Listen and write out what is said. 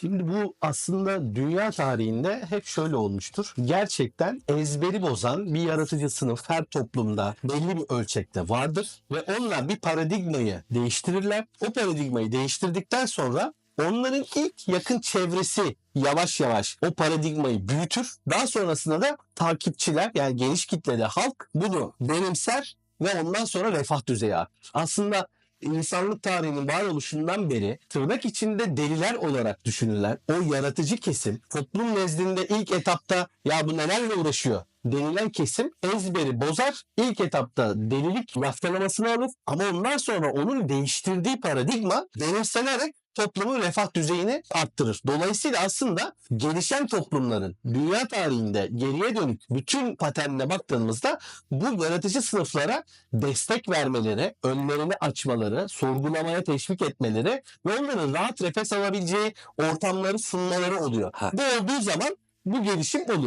Şimdi bu aslında dünya tarihinde hep şöyle olmuştur. Gerçekten ezberi bozan bir yaratıcı sınıf her toplumda belli bir ölçekte vardır ve onlar bir paradigmayı değiştirirler. O paradigmayı değiştirdikten sonra onların ilk yakın çevresi yavaş yavaş o paradigmayı büyütür. Daha sonrasında da takipçiler yani geniş kitlede halk bunu benimser ve ondan sonra refah düzeyi artar. Aslında insanlık tarihinin varoluşundan beri tırnak içinde deliler olarak düşünülen o yaratıcı kesim toplum nezdinde ilk etapta ya bu nelerle uğraşıyor denilen kesim ezberi bozar. İlk etapta delilik yaftalamasını alır ama ondan sonra onun değiştirdiği paradigma benimsenerek toplumun refah düzeyini arttırır. Dolayısıyla aslında gelişen toplumların dünya tarihinde geriye dönük bütün paternine baktığımızda bu yaratıcı sınıflara destek vermeleri, önlerini açmaları, sorgulamaya teşvik etmeleri ve onların rahat nefes alabileceği ortamları sunmaları oluyor. Ha. Bu olduğu zaman bu gelişim oluyor.